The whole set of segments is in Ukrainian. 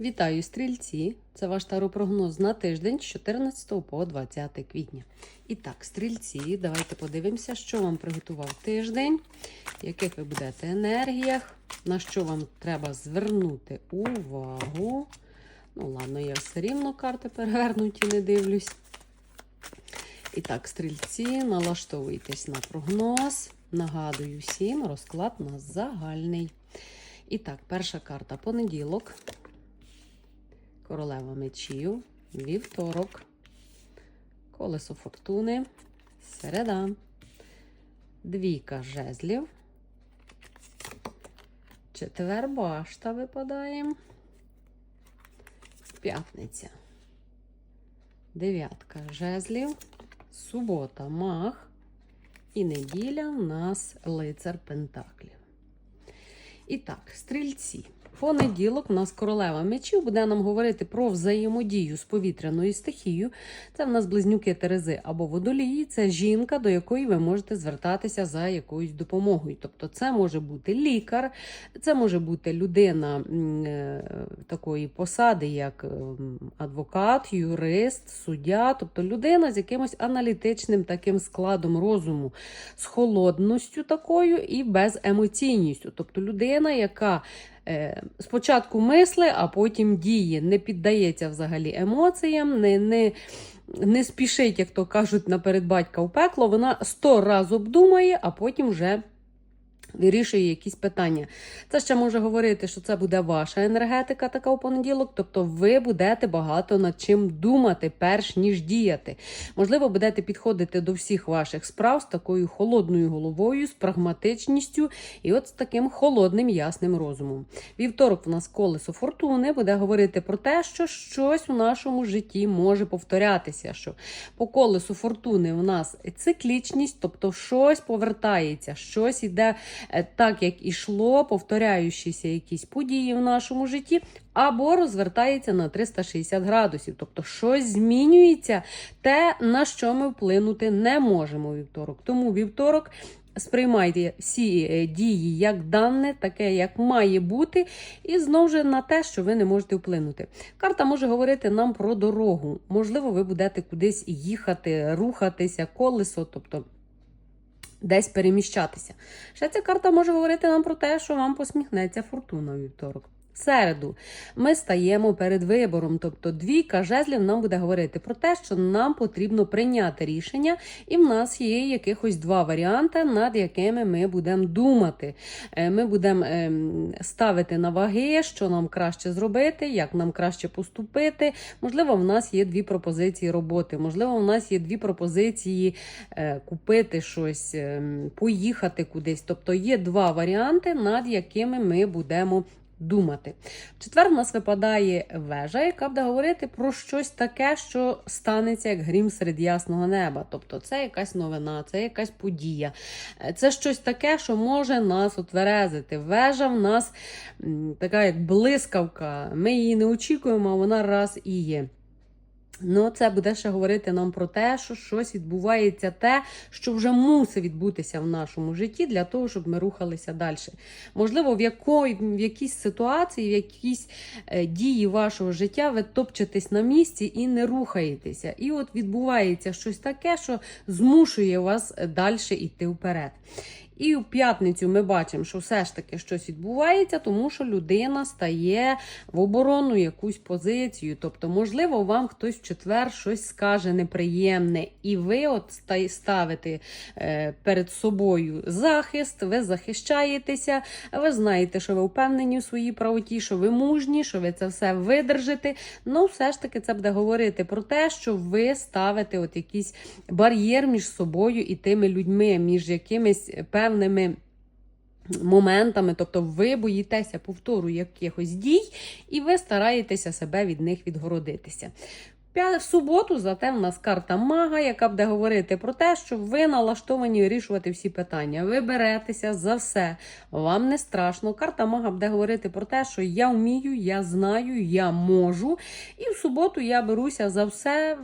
Вітаю, стрільці! Це ваш таропрогноз на тиждень з 14 по 20 квітня. І так, стрільці, давайте подивимося, що вам приготував тиждень, яких ви будете енергіях, на що вам треба звернути увагу. Ну, ладно, я все рівно карти перевернуті, не дивлюсь. І так, стрільці, налаштовуйтесь на прогноз. Нагадую всім, розклад у нас загальний. І так, перша карта понеділок. Королева мечів, вівторок, колесо фортуни, середа, двійка жезлів, четвер башта випадає, п'ятниця, дев'ятка жезлів, субота мах і неділя у нас лицар Пентаклів. І так, стрільці. Понеділок у нас королева мечів буде нам говорити про взаємодію з повітряною стихією. Це в нас близнюки Терези або водолії. Це жінка, до якої ви можете звертатися за якоюсь допомогою. Тобто, це може бути лікар, це може бути людина е, такої посади, як ем, адвокат, юрист, суддя, тобто людина з якимось аналітичним таким складом розуму, з холодністю такою і беземоційністю. Тобто людина, яка е, спочатку мисли, а потім діє, не піддається взагалі емоціям, не, не, не спішить, як то кажуть, наперед батька в пекло. Вона сто раз обдумає, а потім вже. Вирішує якісь питання. Це ще може говорити, що це буде ваша енергетика така у понеділок, тобто ви будете багато над чим думати, перш ніж діяти. Можливо, будете підходити до всіх ваших справ з такою холодною головою, з прагматичністю і от з таким холодним ясним розумом. Вівторок в нас колесо фортуни буде говорити про те, що щось у нашому житті може повторятися. Що по колесу фортуни в нас циклічність, тобто щось повертається, щось іде так, як ішло, повторяючися якісь події в нашому житті, або розвертається на 360 градусів. Тобто щось змінюється, те, на що ми вплинути не можемо вівторок. Тому вівторок. Сприймайте всі е, дії як дане, таке, як має бути, і знову ж на те, що ви не можете вплинути. Карта може говорити нам про дорогу. Можливо, ви будете кудись їхати, рухатися, колесо, тобто десь переміщатися. Ще ця карта може говорити нам про те, що вам посміхнеться фортуна у вівторок. Середу ми стаємо перед вибором, тобто двійка жезлів нам буде говорити про те, що нам потрібно прийняти рішення, і в нас є якихось два варіанти, над якими ми будемо думати. Е, Ми будемо ем, ставити на ваги, що нам краще зробити, як нам краще поступити. Можливо, в нас є дві пропозиції роботи, можливо, в нас є дві пропозиції е, купити щось, ем, поїхати кудись. Тобто є два варіанти, над якими ми будемо думати. В четвер у нас випадає вежа, яка буде говорити про щось таке, що станеться як грім серед ясного неба. Тобто це якась новина, це якась подія. Е, Це щось таке, що може нас отверезити. Вежа в нас така як блискавка. Ми її не очікуємо, а вона раз і є. Ну, це буде ще говорити нам про те, що щось відбувається те, що вже мусить відбутися в нашому житті для того, щоб ми рухалися далі. Можливо, в, якої, в якійсь ситуації, в якійсь е, дії вашого життя ви топчетесь на місці і не рухаєтеся. І от відбувається щось таке, що змушує вас далі йти вперед. І в п'ятницю ми бачимо, що все ж таки щось відбувається, тому що людина стає в оборону якусь позицію. Тобто, можливо, вам хтось в четвер щось скаже неприємне, і ви от ставите е, перед собою захист, ви захищаєтеся, ви знаєте, що ви впевнені у своїй правоті, що ви мужні, що ви це все видержите. Ну, все ж таки, це буде говорити про те, що ви ставите от якийсь бар'єр між собою і тими людьми, між якимись певними. Моментами, тобто ви боїтеся повтору якихось дій, і ви стараєтеся себе від них відгородитися. В суботу, зате в нас карта мага, яка буде говорити про те, що ви налаштовані вирішувати всі питання. Ви беретеся за все, вам не страшно. Карта мага буде говорити про те, що я вмію, я знаю, я можу. І в суботу я беруся за все,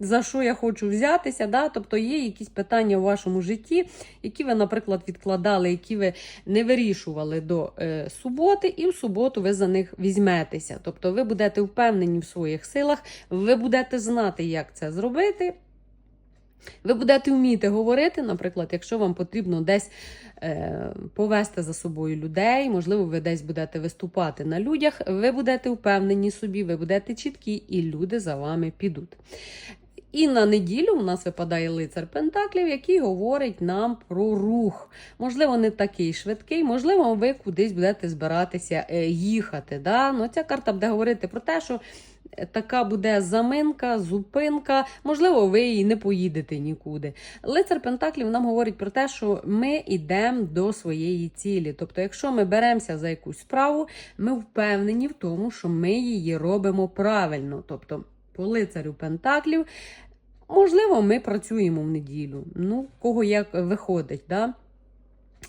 за що я хочу взятися. Да? Тобто є якісь питання в вашому житті, які ви, наприклад, відкладали, які ви не вирішували до е, суботи, і в суботу ви за них візьметеся. Тобто ви будете впевнені в своїх силах, ви будете знати, як це зробити. Ви будете вміти говорити, наприклад, якщо вам потрібно десь е, повести за собою людей, можливо, ви десь будете виступати на людях, ви будете впевнені собі, ви будете чіткі, і люди за вами підуть. І на неділю у нас випадає лицар Пентаклів, який говорить нам про рух. Можливо, не такий швидкий, можливо, ви кудись будете збиратися е, їхати. Да? Ну, ця карта буде говорити про те, що е, така буде заминка, зупинка, можливо, ви і не поїдете нікуди. Лицар Пентаклів нам говорить про те, що ми йдемо до своєї цілі. Тобто, якщо ми беремося за якусь справу, ми впевнені в тому, що ми її робимо правильно. Тобто, по лицарю Пентаклів. Можливо, ми працюємо в неділю. Ну, кого як виходить, да?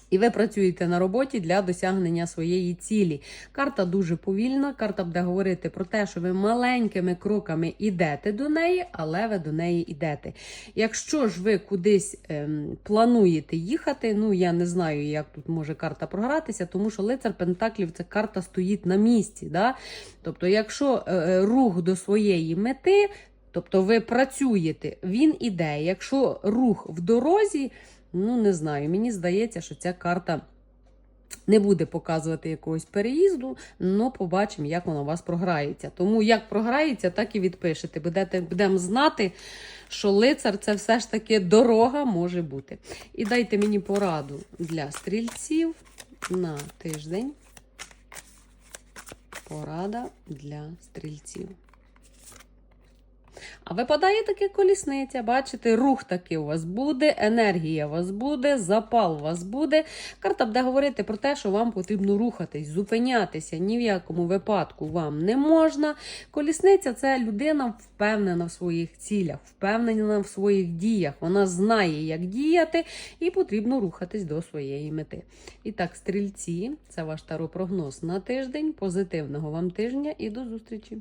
І ви працюєте на роботі для досягнення своєї цілі. Карта дуже повільна. Карта буде говорити про те, що ви маленькими кроками йдете до неї, але ви до неї йдете. Якщо ж ви кудись ем, плануєте їхати, ну я не знаю, як тут може карта програтися, тому що лицар Пентаклів це карта стоїть на місці. Да? Тобто, якщо е, рух до своєї мети, тобто ви працюєте, він іде. Якщо рух в дорозі, ну не знаю, мені здається, що ця карта. Не буде показувати якогось переїзду, але побачимо, як воно у вас програється. Тому як програється, так і відпишете. Будемо знати, що лицар це все ж таки дорога може бути. І дайте мені пораду для стрільців на тиждень. Порада для стрільців. А випадає таке колісниця, бачите, рух таки у вас буде, енергія у вас буде, запал у вас буде. Карта буде говорити про те, що вам потрібно рухатись, зупинятися. Ні в якому випадку вам не можна. Колісниця це людина впевнена в своїх цілях, впевнена в своїх діях. Вона знає, як діяти, і потрібно рухатись до своєї мети. І так, стрільці, це ваш таропрогноз на тиждень. Позитивного вам тижня і до зустрічі!